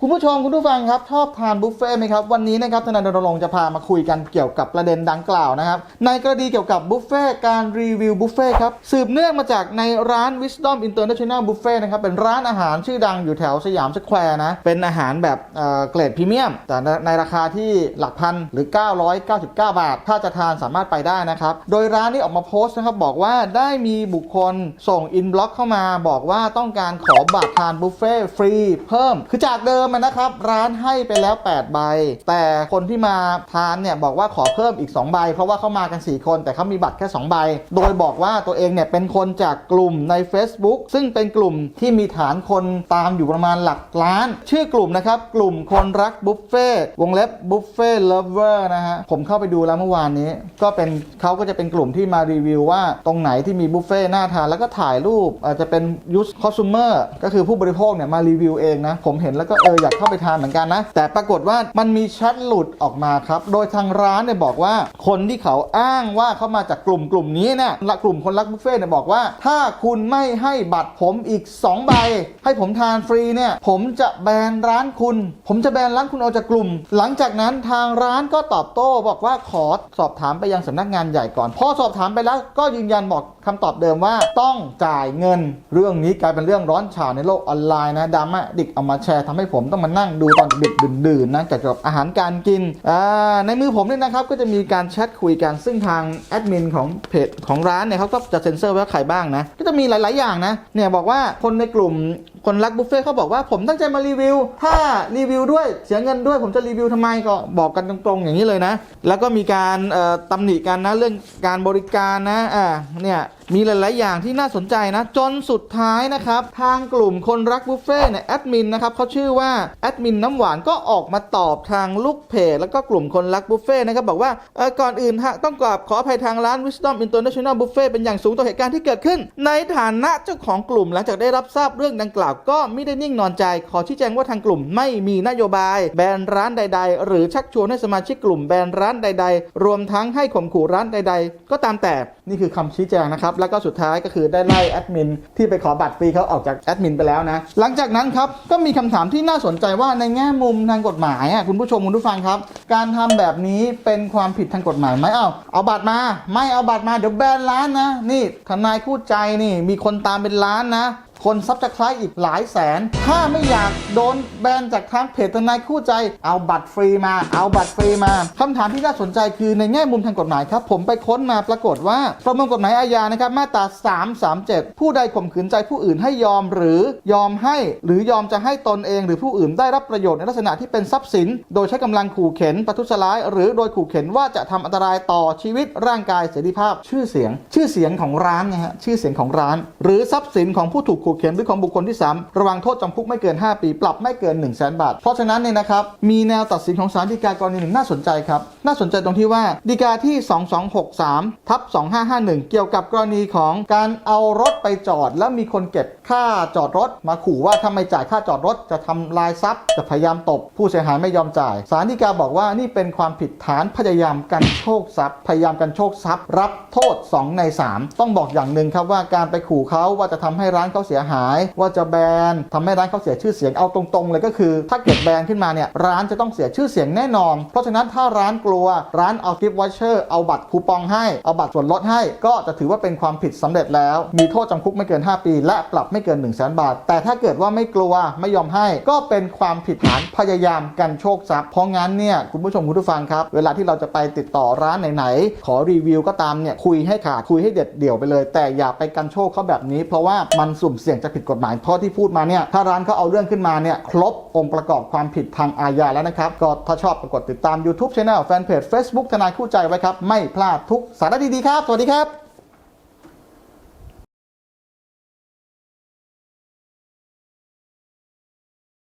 คุณผู้ชมคุณผู้ฟังครับชอบทานบุฟเฟ่ต์ไหมครับ วันนี้นะครับทนายรณรงค์จะพามาคุยกันเกี่ยวกับประเด็นดังกล่าวนะครับ ในกรณีเกี่ยวกับบุฟเฟ่ต์การรีวิวบุฟเฟ่ต์ครับ สืบเนื่องมาจากในร้าน Wisdom International Buffet นะครับ เป็นร้านอาหารชื่อดังอยู่แถวสยามสแควร์นะ เป็นอาหารแบบเเกรดพรีเมียม แต่ในราคาที่หลักพันหรือ 999 บาท ถ้าจะทานสามารถไปได้นะครับ โดยร้านนี้ออกมาโพสต์นะครับบอกว่าได้มีบุคคลส่งอินบล็อกเข้ามา บอกว่าต้องการขอบัตรทานบุฟเฟ่ต์ฟรีเพิ่มคือจากเดิมอะนะครับ ร้านให้ไปแล้ว 8 ใบ แต่คนที่มาทานเนี่ยบอกว่าขอเพิ่มอีก 2 ใบ เพราะว่าเขามากัน 4 คน แต่เขามีบัตรแค่ 2 ใบ โดยบอกว่าตัวเองเนี่ยเป็นคนจากกลุ่มใน Facebook ซึ่งเป็นกลุ่มที่มีฐานคนตามอยู่ประมาณหลักล้าน ชื่อกลุ่มนะครับ กลุ่มคนรักบุฟเฟ่ต์วงเล็บบุฟเฟ่เลเวอร์นะฮะผมเข้าไปดูแล้วเมื่อวานนี้ ก็เป็นเขาก็จะเป็นกลุ่มที่มารีวิวว่าตรงไหนที่มีบุฟเฟ่ต์น่าทานแล้วก็ถ่ายรูปอาจจะเป็นยูสคอ s ูเมอร์ก็คือผู้บริโภคเนี่ยมารีวิวเองนะผมเห็นแล้วก็เอออยากเข้าไปทานเหมือนกันนะ แต่ปรากฏว่ามันมีแชทหลุดออกมาครับ โดยทางร้านเนี่ยบอกว่าคนที่เขาอ้างว่าเขามาจากกลุ่มกลุ่มนี้เนี่ยละกลุ่มคนรักบุฟเฟ่เนี่ยบอกว่า ถ้าคุณไม่ให้บัตรผมอีก 2 ใบ ให้ผมทานฟรีเนี่ยผมจะแบนร้านคุณ ผมจะแบนร้านคุณออกจากกลุ่ม หลังจากนั้นทางร้านก็ตอบโต้บอกว่าขอสอบถามไปยังสำนักงานใหญ่ก่อนพอสอบถามไปแล้วก็ยืนยันบอกคำตอบเดิมว่าต้องจ่ายเงิน เรื่องนี้กลายเป็นเรื่องร้อนฉาในโลกออนไลน์นะดราม่าดิกเอามาแชร์ทำให้ผมต้องมานั่งดูตอนดึกดื่นๆนะเกี่ยวกับอาหารการกินในมือผมเนี่ยนะครับก็จะมีการแชทคุยกันซึ่งทางแอดมินของเพจของร้านเนี่ยเขาก็จะเซ็นเซอร์ไว้ว่าใครบ้างนะ ก็จะมีหลาย ๆ อย่างนะเนี่ยบอกว่าคนในกลุ่มคนรักบุฟเฟ่เขาบอกว่าผมตั้งใจมารีวิว ถ้ารีวิวด้วยเสียเงินด้วยผมจะรีวิวทำไมก็บอกกันตรงๆอย่างนี้เลยนะ แล้วก็มีการเอ่อตำหนิกันนะเรื่องการบริการนะอ่าเนี่ยมีหลาย ๆ อย่างที่น่าสนใจนะ จนสุดท้ายนะครับ ทางกลุ่มคนรักบุฟเฟ่เนี่ยแอดมินนะครับเขาชื่อว่าแอดมินน้ำหวานก็ออกมาตอบทางลูกเพจแล้วก็กลุ่มคนรักบุฟเฟ่นะครับบอกว่าเออก่อนอื่นฮะต้องกราบขออภัยทางร้าน Wisdom International Buffet เป็นอย่างสูงต่อเหตุการณ์ที่เกิดขึ้น ในฐานะเจ้าของกลุ่มหลังจากได้รับทราบเรื่องดังกล่าวก็ไม่ได้นิ่งนอนใจ ขอชี้แจงว่าทางกลุ่มไม่มีนโยบาย แบนร้านใด ๆ หรือชักชวนให้สมาชิกกลุ่มแบนร้านใด ๆ รวมทั้งให้ข่มขู่ร้านใด ๆ ก็ตามแต่นี่คือคำชี้แจงนะครับแล้วก็สุดท้ายก็คือได้ไล่แอดมินที่ไปขอบัตรฟรีเขาออกจากแอดมินไปแล้วนะหลังจากนั้นครับก็มีคำถามที่น่าสนใจว่าในแง่มุมทางกฎหมายอะคุณผู้ชมคุณผู้ฟังครับ การทำแบบนี้เป็นความผิดทางกฎหมายไหมเอาเอาบัตรมา ไม่เอาบัตรมาเดี๋ยวแบนร้านนะ นี่ทนายคู่ใจนี่มีคนตามเป็นล้านนะ คนซับสไครต์อีกหลายแสน ถ้าไม่อยากโดนแบนจากทางเพจทนายคู่ใจ เอาบัตรฟรีมา เอาบัตรฟรีมาคำถามที่น่าสนใจคือในแง่มุมทางกฎหมายครับ ผมไปค้นมาปรากฏว่า ประมวลกฎหมายอาญานะครับมาตรา 337 ผู้ใดข่มขืนใจผู้อื่นให้ยอมหรือยอมให้ หรือยอมจะให้ตนเองหรือผู้อื่นได้รับประโยชน์ในลักษณะที่เป็นทรัพย์สิน โดยใช้กำลังขู่เข็นประทุษร้าย หรือโดยขู่เข็นว่าจะทำอันตรายต่อชีวิตร่างกายเสรีภาพ ชื่อเสียง ชื่อเสียงของร้านนะฮะชื่อเสียงของร้าน หรือทรัพย์สินของผู้ถูกขู่เข็นหรือของบุคคลที่ 3 ระวังโทษจำคุกไม่เกิน 5 ปี ปรับไม่เกิน 1 0 0 0 0แบาท เพราะฉะนั้นเนี่ยนะครับมีแนวตัดสินของศาลฎีกากรณีหนึ่งน่าสนใจครับ น่าสนใจตรงที่ว่าฎีกาที่ 2263ทับ2551 เกี่ยวกับกรณีของการเอารถไปจอด แล้วมีคนเก็บค่าจอดรถ มาขู่ว่าถ้าไม่จ่ายค่าจอดรถจะทำลายทรัพย์ จะพยายามตบผู้เสียหายไม่ยอมจ่ายศาลฎีกาบอกว่านี่เป็นความผิดฐานพยายามกันโชคทรัพย์ พยายามกันโชคทรัพย์ รับโทษ 2 ใน 3 ต้องบอกอย่างหนึ่งครับว่าการไปขู่เขาว่าจะทำให้ร้านเขาเสียหาย ว่าจะแบนทำให้ร้านเขาเสียชื่อเสียงเอาตรงๆ เลยก็คือ ถ้าเกิดแบนขึ้นมาเนี่ยร้านจะต้องเสียชื่อเสียงแน่นอน เพราะฉะนั้นถ้าร้านกลัวร้านเอากิฟต์วอเชอร์เอาบัตรคูปองให้เอาบัตรส่วนลดให้ ก็จะถือว่าเป็นความผิดสำเร็จแล้ว มีโทษจำคุกไม่เกิน 5 ปี และปรับไม่เกิน 1 0 0 0 0แบาท แต่ถ้าเกิดว่าไม่กลัวไม่ยอมให้ ก็เป็นความผิดฐานพยายามกันโชคทรัพย์เพราะงั้นเนี่ยคุณผู้ชมคุณผู้ฟังครับเวลาที่เราจะไปติดต่อร้านไหนๆขอรีวิวก็ตามเนี่ยคุยให้ขาดคุยให้เด็ดเดี่ยวไปเลย แต่อย่าไปกันโชคเขาแบบนี้ เพราะว่ามันสุ่มเสี่ยงจะผิดกฎหมายเพราะที่พูดมาเนี่ยถ้าร้านเขาเอาเรื่องขึ้นมาเนี่ยครบองค์ประกอบความผิดทางอาญาแล้วนะครับ ก็ถ้าชอบกดติดตาม YouTube Channel แฟนเพจ Facebook ทนายคู่ใจไว้ครับ ไม่พลาดทุกสาระดีๆครับ สวัสดีครับ